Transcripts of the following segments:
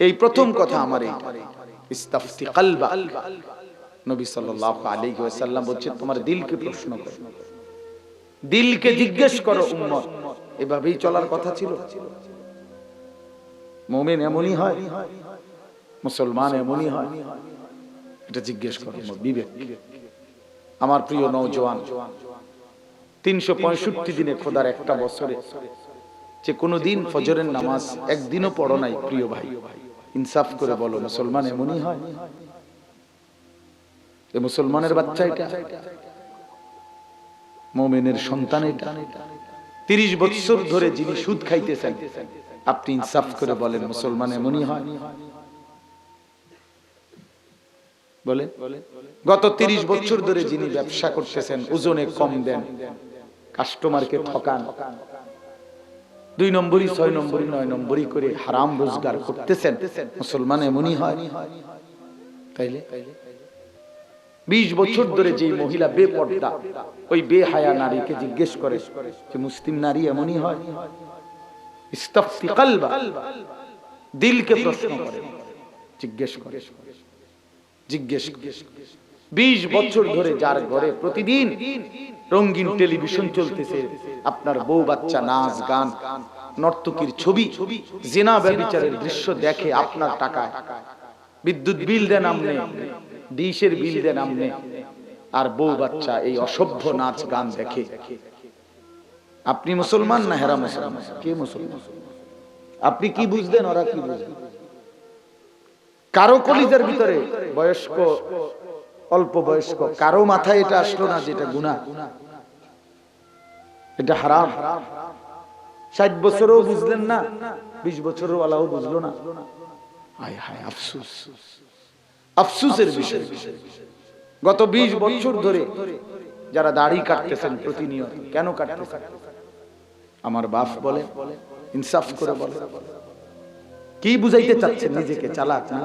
এই প্রথম কথা আমার। এই ইস্তাফতি কালবা। নবী সাল্লাল্লাহু আলাইহি ওয়াসাল্লাম বলছে তোমার দিলকে প্রশ্ন করো। দিলকে জিজ্ঞেস করো উম্মত। এভাবেই চলার কথা ছিল। মুমিন এমনই হয় মুসলমান এমনই হয়। এটা জিজ্ঞেস করো বিবেক। আমার প্রিয় নওজোয়ান তিনশো পঁয়ষট্টি দিনে খোদার একটা বছরে যে কোনো দিন ফজরের নামাজ একদিনও পড়ো নাই প্রিয় ভাই। ইনসাফ করে বলো মুসলমান এমনই হয়? মুসলমানের বাচ্চা এটা? মোমেনের সন্তান এটা? তিরিশ বছর ধরে যিনি সুদ খাইতেছেন আপনি ইনসাফ করে বলেন মুসলমান এমনই হয়? বলে গত তিরিশ বছর ধরে যিনি ব্যবসা করতেছেন ওজনে কম দেন। কাস্টমারকে ঠকান। দুই নম্বরই, ছয় নম্বরই, নয় নম্বরই করে হারাম রোজগার করতেছেন। মুসলমান এমনই হয়। বিশ বছর ধরে যে মহিলা বেপর্দা, ওই বেহায়া নারীকে জিজ্ঞেস করে যে, মুসলিম নারী এমনই হয়? দিলকে প্রশ্ন করে, জিজ্ঞেস করে, জিজ্ঞেস বিশ বছর ধরে যার ঘরে প্রতিদিন রঙিন টেলিভিশন চলতেছে, আপনার বউ বাচ্চা, নাচ, গান, নর্তকীর ছবি, জেনা ব্যবিচারের দৃশ্য দেখে আপনার টাকায়। বিদ্যুৎ বিল দেন আমনে, ডিশের বিল দেন আমনে, আর বউ বাচ্চা এই অসভ্য নাচ, গান দেখে। আপনি মুসলমান না হেরা মুসলমান? কে মুসলমান? আপনি কি বুঝলেন, ওরা কি বুঝলেন? কারও কলিজার ভিতরে বয়স্ক অল্প বয়স্ক। কারও মাথায় এটা আসলো না যেটা গুণা এটা হারাম। ষাট বছরও বুঝলেন না, বিশ বছরও ওয়ালাও বুঝলো না। বিষয়। গত বিশ বছর ধরে যারা দাড়ি কাটতেছেন প্রতিনিয়ত, কেন কাটতেছেন? আমার বাপ বলে, ইনসাফ করে বলে। কি বুঝাইতে চাচ্ছেন নিজেকে? চালাক না?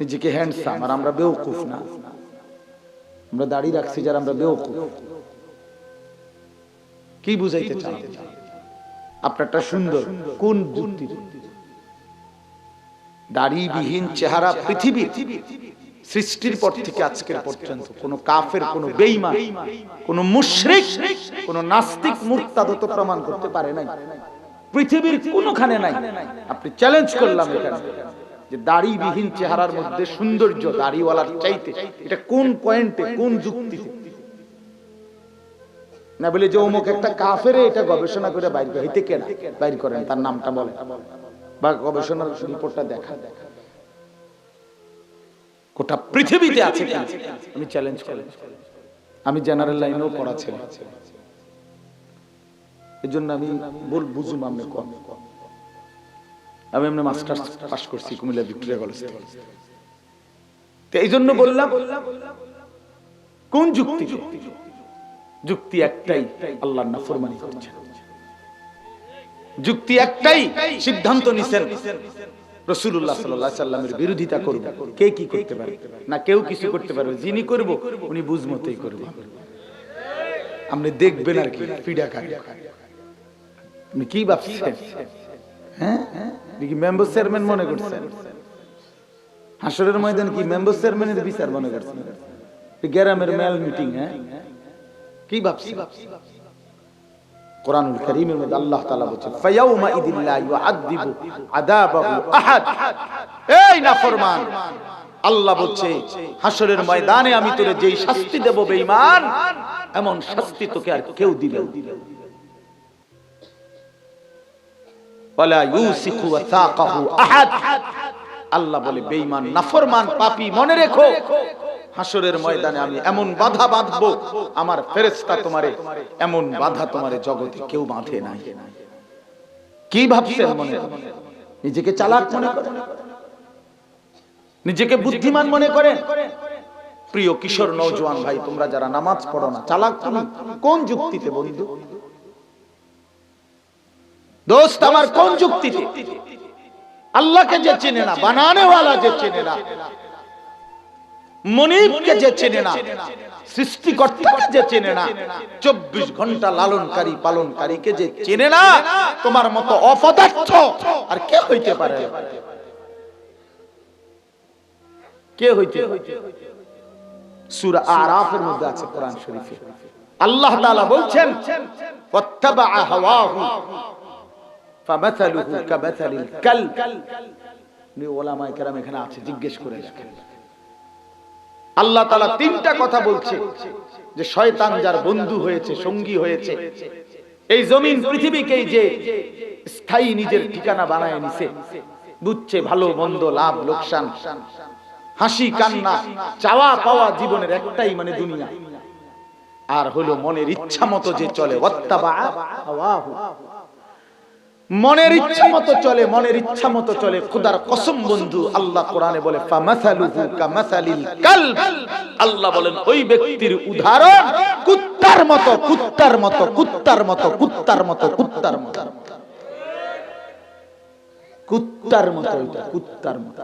নিজেকে হ্যান্ডসাম আর আমরা বেউকুফ না। আমরা দাড়ি রাখছি যারা আমরা বেউকুফ কি বুঝাইতে চান আপনারটা সুন্দর, কোন যুক্তি দাড়িবিহীন চেহারা পৃথিবী সৃষ্টির পর থেকে আজকের পর্যন্ত কোন কাফের, কোন বেঈমান, কোন মুশরিক, কোন নাস্তিক মুরতাদ তো প্রমাণ করতে পারে নাই। পৃথিবীর কোনখানে নাই। আপনি চ্যালেঞ্জ করলাম এখানে। যে দাড়িবিহীন চেহারার মধ্যে সৌন্দর্য, দাড়িওয়ালার চাইতে, এটা কোন পয়েন্টে, কোন যুক্তিতে? না বলে যে অমুক একটা কাফেরে, এটা গবেষণা করে বাইর হইতে কেনা বাইর করেন, তার নামটা বলে বা গবেষণার রিপোর্টটা দেখা গোটা পৃথিবীতে আছে আমি চ্যালেঞ্জ করি। আমি জেনারেল লাইনেও পড়া এই জন্য আমি বল বুঝুম আমি কম। আমি এমনি মাস্টার্স পাস করছি কুমিল্লা ভিক্টোরিয়া কলেজ তো এই জন্য বললাম, কোন যুক্তি? যুক্তি একটাই আল্লাহর নাফরমানি করছে যুক্তি একটাই, সিদ্ধান্ত নিছেন। রসুল্লাহ সাল্লাহ সাল্লামের বিরোধিতা করব। কে কি করতে পারে? না কেউ কিছু করতে পারবে। যিনি করব, উনি বুঝমতেই করবে। আপনি দেখবেন আর কি পিডা খায় আপনি কি ভাবছেন? হ্যাঁ? কি মেম্বার চেয়ারম্যান মনে করছেন? হাসরের ময়দান কি মেম্বার চেয়ারম্যানের বিচার মনে করছেন? গ্রামের মেল মিটিং হ্যাঁ? কি ভাবছি কোরআনুল কারীমের মধ্যে আল্লাহ তাআলা বলেছেন ফায়াউমা ইদিন লা ইউআযিবু আযাবাহু আহাদ। এই নাফরমান, আল্লাহ বলছে হাসরের ময়দানে আমি তোরে যেই শাস্তি দেব বেঈমান, এমন শাস্তি তোকে আর কেউ দিবে না। আল্লাহ বলে নাফরমান মনে রেখো। হাসরের ময়দানে আমি এমন বাধা আমার তোমারে এমন বাধা তোমারে জগতে কেউ বাঁধে নাই। কি ভাবছেন মনে? নিজেকে চালাক মনে নিজেকে বুদ্ধিমান মনে করেন? প্রিয় কিশোর, নওজোয়ান ভাই, তোমরা যারা নামাজ পড়ো না, চালাক কোন যুক্তিতে বন্ধু? দোস্ত, আমার কোন যুক্তিতে? আল্লাহকে যে চেনে না, বানানেওয়ালা যে চেনে না, মনিবকে যে চেনে না, সৃষ্টিকর্তাকে যে চেনে না, চব্বিশ ঘণ্টা লালনকারী পালনকারীকে যে চেনে না, তোমার মতো অপদার্থ আর কে হইতে পারে? কে হইতে সূরা আরাফের মধ্যে আছে কোরআন শরীফে। আল্লাহ তাআলা বলছেন ওয়াত্তাবা হাওয়াহু। ফামাথালুহু কামাথালিল কালব নি ওলামায়ে কেরাম এখানে আছে, জিজ্ঞেস করে দেখেন আল্লাহ তাআলা তিনটা কথা বলছে, যে শয়তান যার বন্ধু হয়েছে, সঙ্গী হয়েছে, এই জমিন পৃথিবীকেই যে স্থায়ী নিজের ঠিকানা বানায় নিছে, বুঝছে ভালো, মন্দ, লাভ, লোকসান, হাসি, কান্না, চাওয়া পাওয়া জীবনের একটাই মানে দুনিয়া। আর হলো মনের ইচ্ছা মতো যে চলে। মনের ইচ্ছা মতো চলে, মনের ইচ্ছা মতো চলে। খুদার কসম বন্ধু, আল্লাহ কোরআনে বলে আল্লাহ বলেন, ওই ব্যক্তির উদাহরণ কুত্তার মতো কুত্তার মতো কুত্তার মতো কুত্তার মতো কুত্তার মতো। কুত্তার মতো কুত্তার মতো।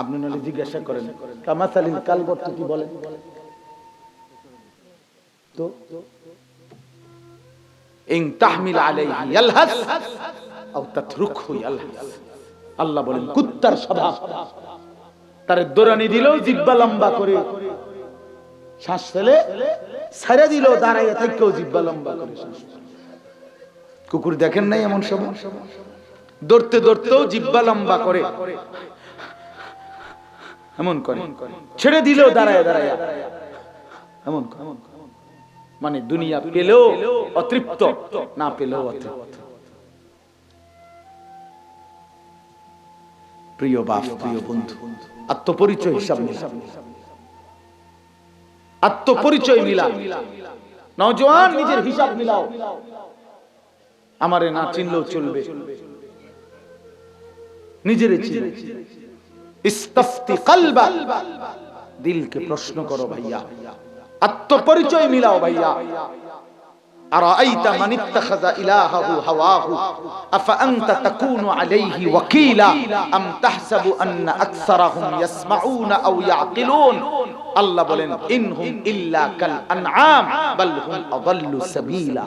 আপনি নাহলে জিজ্ঞাসা করেন, কামাসালিল কালব অর্থ কি? বলেন। তো? ইন তাহমিল আলাইহি ইয়ালহাস আও তাতরুকহু ইয়ালহাস আল্লাহ বলেন, কুত্তার স্বভাব তার দৌড়ানি দিলেও জিব্বা লম্বা করে। শ্বাস ফেলে, ছেড়ে দিল, দাঁড়াইয়ে থেকেও জিব্বা লম্বা করে কুকুর দেখেন নাই এমন সব দৌড়তে দৌড়তেও জিব্বা লম্বা করে। এমন করে। ছেড়ে দিলেও দাঁড়ায় দাঁড়ায় এমন করে। মানে দুনিয়া পেলেও অতৃপ্ত না পেলেও অতৃপ্ত। প্রিয় বাপ প্রিয় বন্ধু আত্মপরিচয় হিসাব আত্মপরিচয় মিলা। নওজোয়ান নিজের হিসাব মিলাও। আমারে না চিনলেও চলবে। নিজের চিনো। ইস্তাফতি কলবা। দিলকে প্রশ্ন করো ভাইয়া। আত্মপরিচয় মিলাও ভাইয়া أرأيت من اتخذ إلهه هواه أفأنت تكون عليه وكيلا أم تحسب أن أكثرهم يسمعون أو يعقلون الله بلن إنهم إلا كالأنعام بل هم أضل سبيلا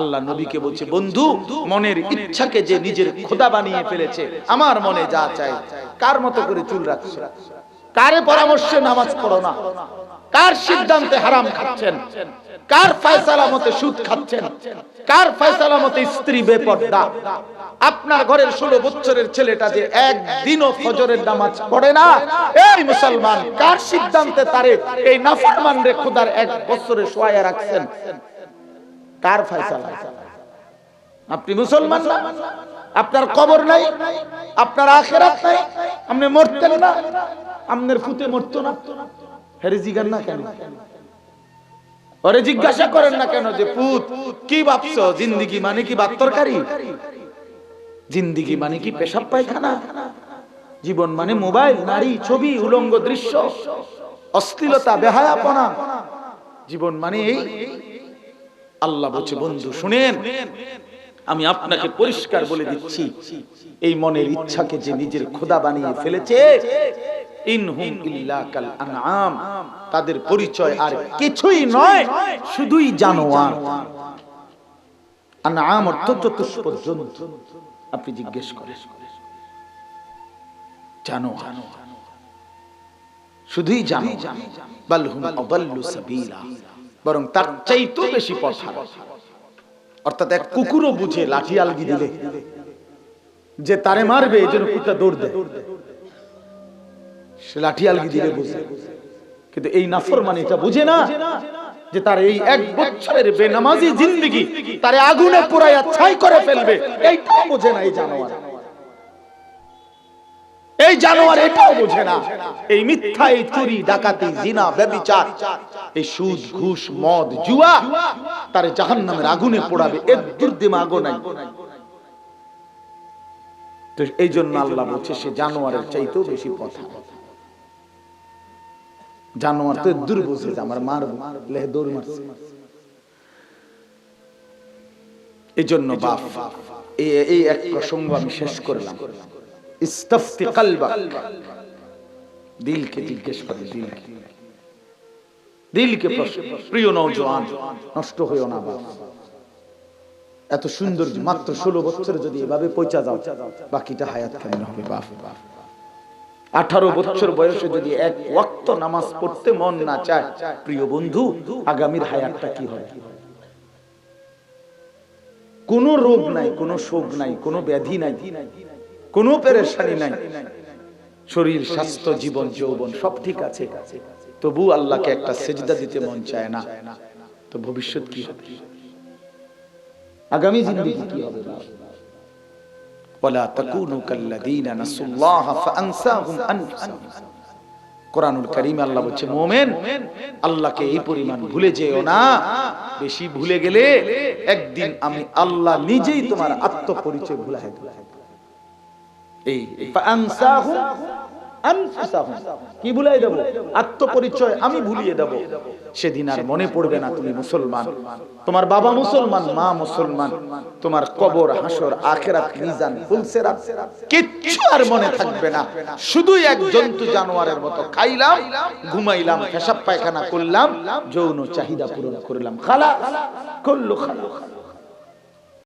আল্লাহ নবীকে বলছে বন্ধু মনের ইচ্ছাকে যে নিজের খোদা বানিয়ে ফেলেছে আমার মনে যা চাই কার মতো করে চুল রাখছে কারে পরামর্শে নামাজ পড়ো না কার সিদ্ধান্তে হারাম খাচ্ছেন? কার ফয়সালা মতে সুদ খাচ্ছেন? কার ফয়সালা মতে স্ত্রী বেপর্দা? আপনার ঘরের ষোলো বছরের ছেলেটা যে একদিনও ফজরের নামাজ পড়ে না, এই মুসলমান, কার সিদ্ধান্তে তারে এই নাফরমান রে খুদার এক বছরে রাখছেন? কার ফয়সালা? আপনি মুসলমান না? আপনার কবর নাই? আপনার আখেরাত নাই? আপনি মরতেন না? আপনার ফুতে মরতো না? জিজ্ঞাসা করেন না কেন যে, পুত, কি জিন্দিগি মানে কি জিন্দিগি মানে কি পেশাব পায়খানা? জীবন মানে মোবাইল, নারী, ছবি, উলঙ্গ দৃশ্য, অশ্লীলতা, বেহায়াপনা। জীবন মানে এই, আল্লাহ বলছে, বন্ধু, শুনেন, আমি আপনাকে পরিষ্কার বলে দিচ্ছি, এই মনের ইচ্ছাকে যে নিজের খোদা বানিয়ে ফেলেছে ইনহুম ইল্লা কাল আনআম। তাদের পরিচয় আর কিছুই নয় শুধুই জানোয়ার। আনআম অর্থ চতুষ্প জন্তু আপনি জিজ্ঞেস করেন। জানোয়ার। শুধুই জানো আদাল্লু সাবিলা। বরং তার চাইতেও বেশি পথ হারা। অর্থাৎ এক কুকুরও বুঝে লাঠি আলগি দিলে যে তারে মারবে এই জন্য কুকুরটা দৌড় দেয়। সে লাঠি আলগি দিলে বুঝে? কিন্তু এই এটা বুঝে না যে তার এই এক বছরের বেনামাজি জিন্দিগি তারে আগুনে পোড়াইয়া ছাই করে ফেলবে। এইটাও না এই জানোয়ার। এই জানোয়ার এটাও না। এই মিথ্যা, এই চুরি, ডাকাতি, জিনা, ব্যবিচার, এই সুদ, ঘুষ, মদ, জুয়া তার জাহান্নামের আগুনে পোড়াবে। এর দুর্দিমাগো নাই। তো এই জন্য আল্লাহ বলছে, সে জানোয়ারের চাইতেও বেশি পথা। জানোয়ার তো দূর আমার মার লেহে দৌড় মারছে। এই জন্য বাপ এই এক প্রসঙ্গ আমি শেষ করলাম। ইস্তাফতি কালবা। দিলকে জিজ্ঞেস করে দিলকে। দিলকে প্রিয় নওজোয়ান নষ্ট হইও না বাপ এত সুন্দর মাত্র ষোলো বছর যদি এভাবে পৌঁছা যাও বাকিটা হায়াত কেমন হবে বাপ আঠারো বছর বয়সে যদি এক ওয়াক্ত নামাজ পড়তে মন না চায় প্রিয় বন্ধু আগামীর হায়াতটা কি হবে? কোনো রোগ নাই কোনো শোক নাই কোনো ব্যাধি নাই কোনো পেরেশানি নাই। শরীর স্বাস্থ্য জীবন যৌবন সব ঠিক আছে। তবু আল্লাহকে একটা সেজদা দিতে মন চায় না। তো ভবিষ্যৎ কি হবে? আগামী জিন্দেগি কি হবে? ওয়ালা তাকুনু কাল্লাযীনা নাসুল্লাহ ফাআনসাহুম আনফুসাহুম কোরআনুল কারিমে আল্লাহ বলছে মোমেন আল্লাহকে এই পরিমাণ ভুলে যেও না বেশি ভুলে গেলে একদিন আমি আল্লাহ নিজেই তোমার আত্মপরিচয় ভুলাই দেব এই আনফুসাহুম কি ভুলাই দেব? আত্মপরিচয় আমি ভুলিয়ে দেব। সেদিন আর মনে পড়বে না তুমি মুসলমান। তোমার বাবা মুসলমান, মা মুসলমান। তোমার কবর, হাসর, আখেরাত, মিজান কিচ্ছু আর মনে থাকবে না। শুধু এক জন্তু জানোয়ারের মতো খাইলাম, ঘুমাইলাম পায়খানা করলাম, যৌন চাহিদা পূরণ করলাম। খালা করল খালা